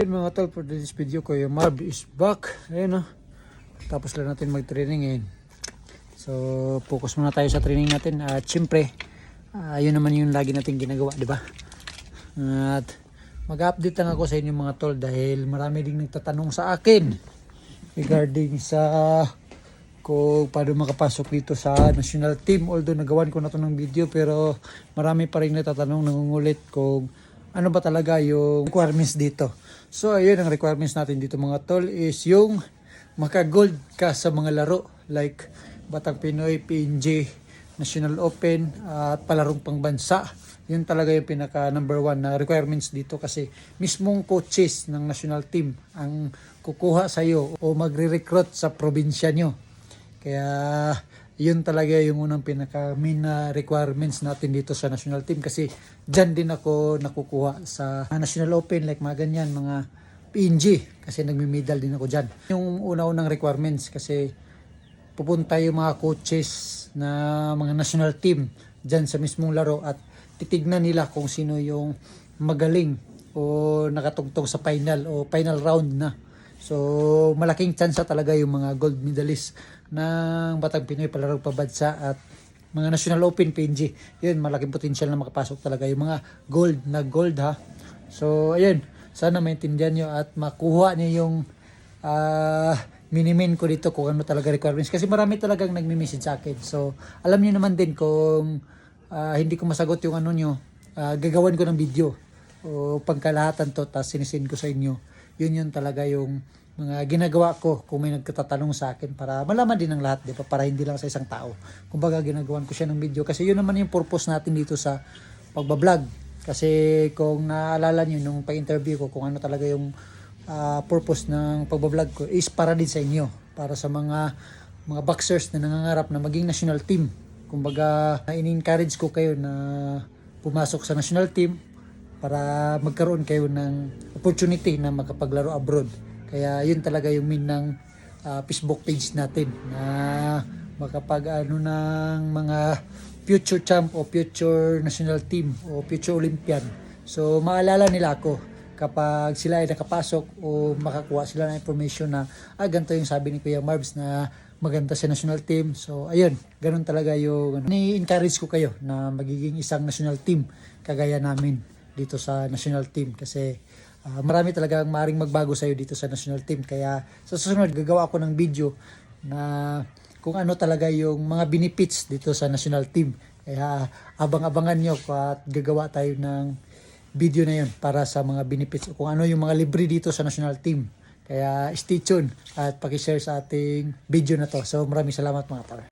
Yun mga tol, for this video ko, yung Marv is back. Ayun o. Tapos lang natin mag-training ngayon. So, focus muna tayo sa training natin. At syempre, ah, yun naman yung lagi natin ginagawa, di ba? At mag-update lang ako sa inyo mga tol dahil marami ding nagtatanong sa akin regarding sa kung paano makapasok dito sa national team. Although nagawan ko na to ng video pero marami pa rin natatanong, nangungulit kung ano ba talaga yung requirements dito. So ayun ang requirements natin dito mga tol is yung maka-gold ka sa mga laro like Batang Pinoy, PNG, National Open at palarong pangbansa. Yun talaga yung pinaka number one na requirements dito kasi mismong coaches ng national team ang kukuha sa iyo o magre-recruit sa probinsya nyo. Kaya yun talaga yung unang pinaka main na requirements natin dito sa national team kasi dyan din ako nakukuha sa national open like mga ganyan mga PNG kasi nagmi-medal din ako dyan. Yung una-unang requirements kasi pupunta yung mga coaches na mga national team dyan sa mismong laro at titignan nila kung sino yung magaling o nakatugtog sa final o final round na. So, malaking chance talaga yung mga gold medalist ng Batang Pinoy palarong pabansa at mga National Open PNG. Yun, malaking potential na makapasok talaga yung mga gold na gold ha. So, ayun, sana maintindihan nyo at makuha nyo yung ah minimin ko dito kung ano talaga requirements. Kasi marami talagang nagme-message sa akin. So, alam nyo naman din kung ah, hindi ko masagot yung ano nyo, ah, gagawan ko ng video o pagkalahatan to, tapos sinisin ko sa inyo. Yun yun talaga yung mga ginagawa ko kung may nagtatanong sa akin para malaman din ng lahat, di ba? Para hindi lang sa isang tao. Kumbaga, ginagawan ko siya ng video kasi yun naman yung purpose natin dito sa pagbablog. Kasi kung naalala nyo nung pa-interview ko kung ano talaga yung ah, purpose ng pagbablog ko is para din sa inyo. Para sa mga mga boxers na nangangarap na maging national team. Kumbaga, in-encourage ko kayo na pumasok sa national team para magkaroon kayo ng opportunity na makapaglaro abroad. Kaya yun talaga yung mean ng ah, Facebook page natin na makapag ano ng mga future champ o future national team o future Olympian. So maalala nila ako kapag sila ay nakapasok o makakuha sila ng information na ah ganito yung sabi ni Kuya Marbs na maganda sa national team. So ayun, ganun talaga yung ano, ni-encourage ko kayo na magiging isang national team kagaya namin dito sa national team kasi ah, marami talagang maring magbago sa iyo dito sa national team. Kaya sa susunod gagawa ako ng video na kung ano talaga yung mga benefits dito sa national team. Kaya abang-abangan nyo at gagawa tayo ng video na yun para sa mga benefits kung ano yung mga libre dito sa national team. Kaya stay tuned at pakishare sa ating video na to. So maraming salamat mga tol